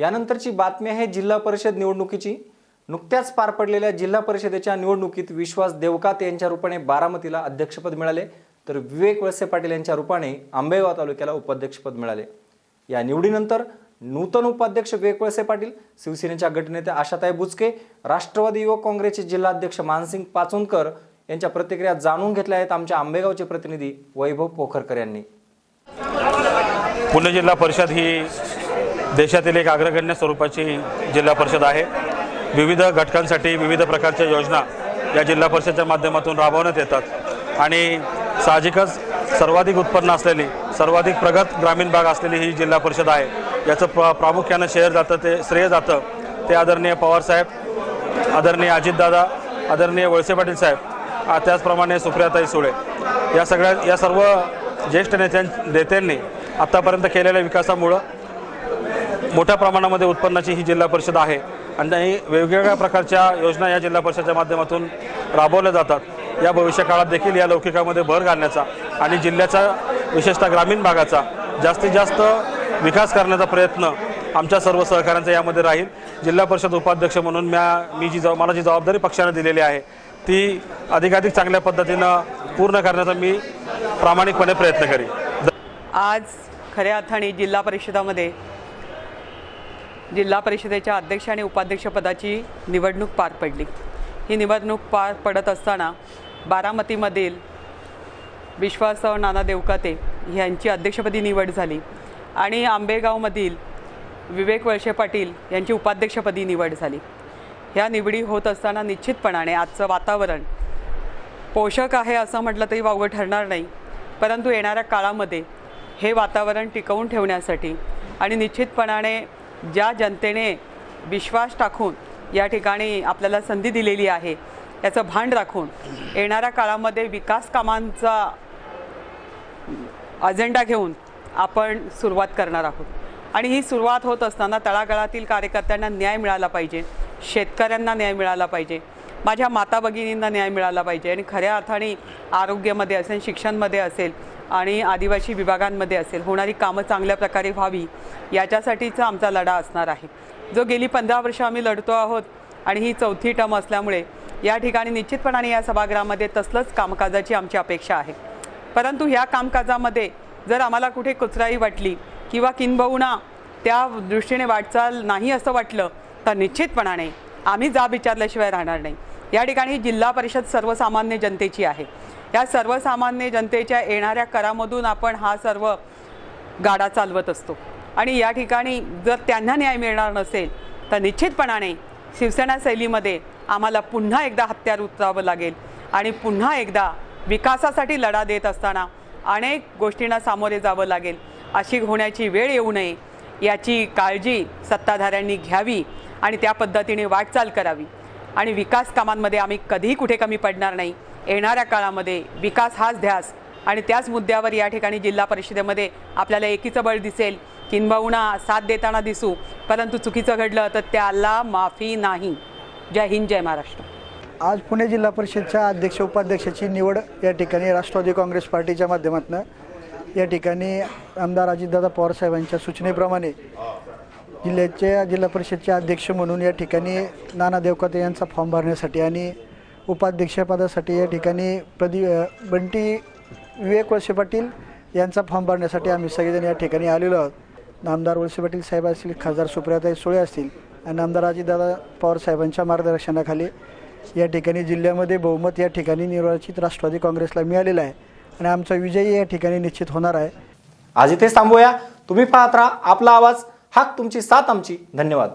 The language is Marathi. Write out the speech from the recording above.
यानंतरची बातमी आहे जिल्हा परिषद निवडणुकीची. नुकत्याच पार पडलेल्या जिल्हा परिषदेच्या निवडणुकीत विश्वास देवकात यांच्या रूपाने बारामतीला अध्यक्षपद मिळाले. तर विवेक वळसे पाटील यांच्या रूपाने आंबेगाव तालुक्याला उपाध्यक्षपद मिळाले. या निवडीनंतर नूतन उपाध्यक्ष विवेक वळसे पाटील शिवसेनेच्या गटनेत्या आशाताई बुचके राष्ट्रवादी युवक काँग्रेसचे जिल्हाध्यक्ष मानसिंग पाचोनकर यांच्या प्रतिक्रिया जाणून घेतल्या आहेत आमच्या आंबेगावचे प्रतिनिधी वैभव पोखरकर यांनी. पुणे जिल्हा परिषद ही देशातील एक अग्रगण्य स्वरूपाची जिल्हा परिषद आहे. विविध घटकांसाठी विविध प्रकारच्या योजना या जिल्हा परिषदच्या माध्यमातून राबवण्यात येतात. आणि साहजिकच सर्वाधिक उत्पन्न असलेली सर्वाधिक प्रगत ग्रामीण भाग असलेली ही जिल्हा परिषद आहे. याचं प्र प्रामुख्यानं शेअर जातं ते श्रेय जातं ते आदरणीय पवारसाहेब आदरणीय अजितदादा आदरणीय वळसे पाटील साहेब त्याचप्रमाणे सुप्रियाताई सुळे. या सगळ्या या सर्व ज्येष्ठ नेत्यां नेत्यांनी आत्तापर्यंत केलेल्या विकासामुळं मोठ्या प्रमाणामध्ये उत्पन्नाची ही जिल्हा परिषद आहे. आणि वेगवेगळ्या प्रकारच्या योजना या जिल्हा परिषदेच्या माध्यमातून राबवल्या जातात. या भविष्य काळात देखील या लौकिकामध्ये भर घालण्याचा आणि जिल्ह्याचा विशेषतः ग्रामीण भागाचा जास्तीत जास्त विकास करण्याचा प्रयत्न आमच्या सर्व सहकाऱ्यांचा यामध्ये राहील. जिल्हा परिषद उपाध्यक्ष म्हणून म्या मी जी जबाब मला जी जबाबदारी पक्षाने दिलेली आहे ती अधिकाधिक चांगल्या पद्धतीनं पूर्ण करण्याचा मी प्रामाणिकपणे प्रयत्न करीन. आज खऱ्या अर्थाने जिल्हा परिषदामध्ये जिल्हा परिषदेच्या अध्यक्ष आणि उपाध्यक्षपदाची निवडणूक पार पडली. ही निवडणूक पार पडत असताना बारामतीमधील विश्वासराव नाना देवकाते यांची अध्यक्षपदी निवड झाली आणि आंबेगावमधील विवेक वळसे पाटील यांची उपाध्यक्षपदी निवड झाली. ह्या निवडी होत असताना निश्चितपणाने आजचं वातावरण पोषक आहे असं म्हटलं तरी वावगं ठरणार नाही परंतु येणाऱ्या काळामध्ये हे वातावरण टिकवून ठेवण्यासाठी आणि निश्चितपणाने ज्या जनतेने विश्वास टाकून या ठिकाणी आपल्याला संधी दिलेली आहे याचं भान राखून येणाऱ्या काळामध्ये विकास कामांचा अजेंडा घेऊन आपण सुरुवात करणार आहोत. आणि ही सुरुवात होत असताना तळागाळातील कार्यकर्त्यांना न्याय मिळाला पाहिजे शेतकऱ्यांना न्याय मिळाला पाहिजे माझ्या माता भगिनींना न्याय मिळाला पाहिजे आणि खऱ्या अर्थाने आरोग्यामध्ये असेल शिक्षणमध्ये असेल आणि आदिवासी विभागांमध्ये असेल होणारी कामं चांगल्या प्रकारे व्हावी याच्यासाठीचा आमचा लढा असणार आहे. जो गेली पंधरा वर्ष आम्ही लढतो आहोत आणि ही चौथी टर्म असल्यामुळे या ठिकाणी निश्चितपणाने या सभागृहामध्ये तसलंच कामकाजाची आमची अपेक्षा आहे. परंतु ह्या कामकाजामध्ये जर आम्हाला कुठे कुचराई वाटली किंवा किंबहुना त्या दृष्टीने वाटचाल नाही असं वाटलं तर निश्चितपणाने आम्ही जाब विचारल्याशिवाय राहणार नाही. या ठिकाणी जिल्हा परिषद सर्वसामान्य जनतेची आहे. या सर्वसामान्य जनतेच्या येणाऱ्या करामधून आपण हा सर्व गाडा चालवत असतो. आणि या ठिकाणी जर त्यांना न्याय मिळणार नसेल तर निश्चितपणाने शिवसेना शैलीमध्ये आम्हाला पुन्हा एकदा हत्यार उतरावं लागेल. आणि पुन्हा एकदा विकासासाठी लढा देत असताना अनेक गोष्टींना सामोरे जावं लागेल. अशी होण्याची वेळ येऊ नये याची काळजी सत्ताधाऱ्यांनी घ्यावी आणि त्या पद्धतीने वाटचाल करावी. आणि विकास कामांमध्ये आम्ही कधीही कुठे कमी पडणार नाही. येणाऱ्या काळामध्ये विकास हाच ध्यास आणि त्याच मुद्द्यावर या ठिकाणी जिल्हा परिषदेमध्ये आपल्याला एकीचं बळ दिसेल. किंबहुना साथ देताना दिसू. परंतु चुकीचं घडलं तर त्याला माफी नाही. जय हिंद जय महाराष्ट्र. आज पुणे जिल्हा परिषदच्या अध्यक्ष उपाध्यक्षाची निवड या ठिकाणी राष्ट्रवादी काँग्रेस पार्टीच्या माध्यमातून या ठिकाणी आमदार अजितदादा पवारसाहेबांच्या सूचनेप्रमाणे जिल्ह्याच्या जिल्हा परिषदचे अध्यक्ष म्हणून या ठिकाणी नाना देवकाते यांचा फॉर्म भरण्यासाठी आणि उपाध्यक्षपदासाठी या ठिकाणी प्रदी बंटी विवेक वळसे पाटील यांचा फॉर्म भरण्यासाठी आम्ही सगळेजण या ठिकाणी आलेलो आहोत. आमदार वळसे पाटील साहेब असतील खासदार सुप्रियाताई सुळे असतील आणि आमदार अजितदादा पवार साहेबांच्या मार्गदर्शनाखाली या ठिकाणी जिल्ह्यामध्ये बहुमत या ठिकाणी निर्वाचित राष्ट्रवादी काँग्रेसला मिळालेलं आहे आणि आमचा विजयी या ठिकाणी निश्चित होणार आहे. आज इथेच थांबूया. तुम्ही पाहत राहा आपला आवाज. हाक तुमची साथ आमची. धन्यवाद.